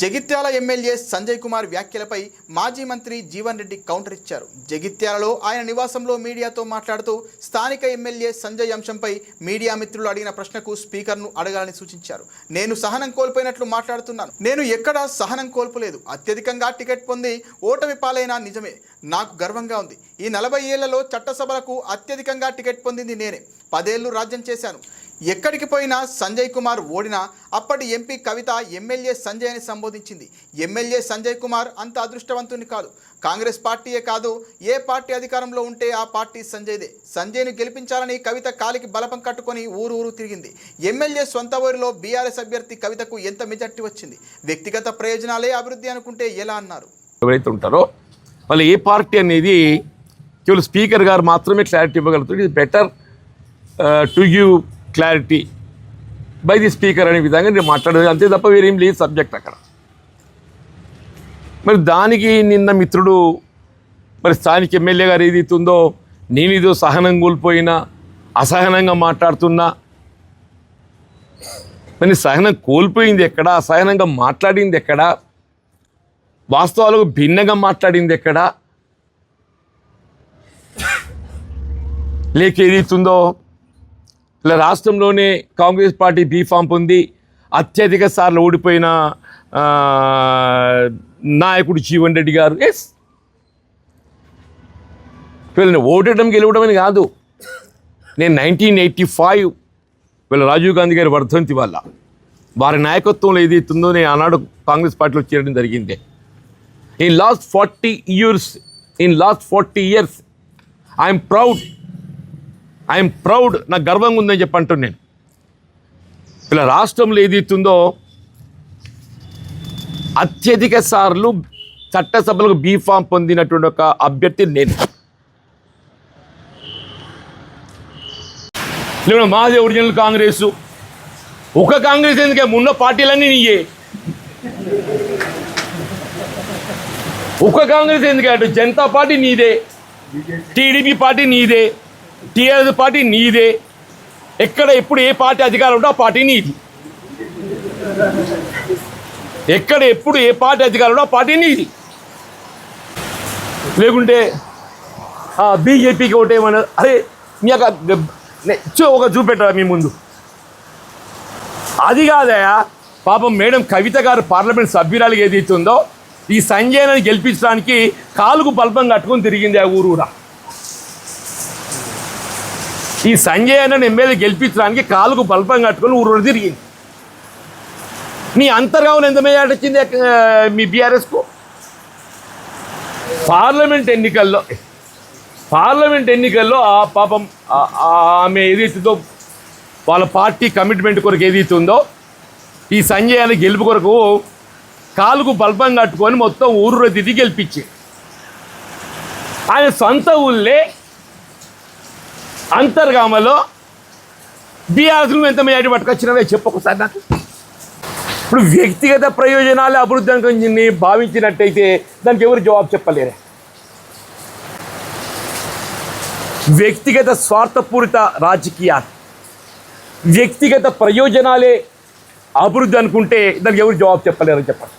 Jagtial MLA Sanjay Kumar వ్యాఖ్యలపై మాజీ Mantri Jeevan Reddy counter ఇచ్చారు. జగిత్యాలలో ఆయన నివాసంలో మీడియాతో మాట్లాడుతూ స్థానిక ఎమ్మెల్యే సంజయ్ అంశంపై మీడియా మిత్రులు అడిగిన ప్రశ్నకు స్పీకర్ను అడగాలని సూచించారు. నేను సహనం కోల్పోయినట్లు మాట్లాడుతున్నాను. నేను ఎక్కడా సహనం కోల్పోలేదు. అత్యధికంగా టికెట్ పొంది ఓటమి పాలైనా నిజమే. నాకు గర్వంగా ఉంది. ఈ నలభై ఏళ్ళలో చట్టసభలకు అత్యధికంగా టికెట్ పొందింది నేనే. పదేళ్ళు రాజ్యం చేశాను. ఎక్కడికి పోయినా సంజయ్ కుమార్ ఓడినా అప్పటి ఎంపీ కవిత ఎమ్మెల్యే సంజయ్ అని సంబోధించింది. ఎమ్మెల్యే సంజయ్ కుమార్ అంత అదృష్టవంతుని కాదు. కాంగ్రెస్ పార్టీయే కాదు ఏ పార్టీ అధికారంలో ఉంటే ఆ పార్టీ సంజయ్దే. సంజయ్ను గెలిపించాలని కవిత కాలికి బలపం కట్టుకొని ఊరు ఊరు తిరిగింది. ఎమ్మెల్యే సొంత ఊరిలో బీఆర్ఎస్ అభ్యర్థి కవితకు ఎంత మెజార్టీ వచ్చింది? వ్యక్తిగత ప్రయోజనాలే అభివృద్ధి అనుకుంటే ఎలా అన్నారు? ఎవరైతే ఉంటారో వాళ్ళు ఏ పార్టీ అనేది కేవలం స్పీకర్ గారు మాత్రమే క్లారిటీ ఇవ్వగలుగుతారు. ఇది better to give clarity by the speaker అనే విధంగా నేను మాట్లాడేది. అంతే తప్ప వేరేం లేదు సబ్జెక్ట్ అక్కడ. మరి దానికి నిన్న మిత్రుడు మరి స్థానిక ఎమ్మెల్యే గారు ఏది ఇస్తుందో నేను ఇదో సహనం కోల్పోయినా అసహనంగా మాట్లాడుతున్నా. మరి సహనం కోల్పోయింది ఎక్కడ? అసహనంగా మాట్లాడింది ఎక్కడ? వాస్తవాలకు భిన్నంగా మాట్లాడింది ఎక్కడ? లేక ఏదైతుందో ఇలా రాష్ట్రంలోనే కాంగ్రెస్ పార్టీ బీఫామ్ పొంది అత్యధిక సార్లు ఓడిపోయిన నాయకుడు జీవన్ రెడ్డి గారు. ఎస్ వీళ్ళని ఓడటం గెలవడం అని కాదు. నేను నైన్టీన్ ఎయిటీ ఫైవ్ వీళ్ళ రాజీవ్ గాంధీ గారి వర్ధంతి వల్ల వారి నాయకత్వంలో ఏదైతుందో నేను ఆనాడు కాంగ్రెస్ పార్టీలో చేరడం జరిగింది. In last forty years in last forty years I'm proud I'm proud నాకు గర్వంగా ఉందని చెప్పి అంటున్నాను నేను. ఇలా రాష్ట్రంలో ఏదైతుందో అత్యధిక సార్లు చట్టసభలకు బీఫామ్ పొందినటువంటి ఒక అభ్యర్థి నేను. లేదా మాది ఒరిజినల్ కాంగ్రెస్. ఒక కాంగ్రెస్ ఎందుకే? ఉన్న పార్టీలన్నీ నీయే. ఒక కాంగ్రెస్ ఎందుకే? అటు జనతా పార్టీ నీదే. టీడీపీ పార్టీ నీదే. టీఆర్ఎస్ పార్టీ నీదే. ఎక్కడ ఎప్పుడు ఏ పార్టీ అధికారం ఉంటే ఆ పార్టీ నీది. ఎక్కడ ఎప్పుడు ఏ పార్టీ అధికారం ఉంటే ఆ పార్టీ నీది. లేకుంటే బీజేపీకి ఒకటేమన్నా అరే మీ యొక్క నే- ఒక చూపెట్టరా మీ ముందు. అది కాదయా పాపం మేడం కవిత గారు పార్లమెంట్ సభ్యురాలు ఏది ఈ సంజయ్ గెలిపించడానికి కాలుకు బల్బం కట్టుకొని తిరిగింది ఆ ఊరూరా ఈ సంజయ్ అన్న ఎమ్మెల్యే గెలిపించడానికి కాలుకు బల్పం కట్టుకొని ఊరు తిరిగింది. నీ అంతర్గావం ఎంత మేజార్టీ వచ్చింది మీ బీఆర్ఎస్కు? పార్లమెంట్ ఎన్నికల్లో పార్లమెంట్ ఎన్నికల్లో ఆ పాపం ఆమె ఏదైతుందో వాళ్ళ పార్టీ కమిట్మెంట్ కొరకు ఏదైతుందో ఈ సంజయ్ అనే గెలుపు కొరకు కాలుకు బల్పం కట్టుకొని మొత్తం ఊరు తిరిగి గెలిపించి ఆయన సొంత ఊళ్ళే అంతర్గామలో బీఆర్ఎస్ నువ్వు ఎంత మేటి పట్టుకొచ్చినవే చెప్పు ఒకసారి నాకు. ఇప్పుడు వ్యక్తిగత ప్రయోజనాలు అభివృద్ధి అనుకుని భావించినట్టయితే దానికి ఎవరు జవాబు చెప్పలేరే. వ్యక్తిగత స్వార్థపూరిత రాజకీయాలు వ్యక్తిగత ప్రయోజనాలే అభివృద్ధి అనుకుంటే దానికి ఎవరు జవాబు చెప్పలేరు చెప్పండి.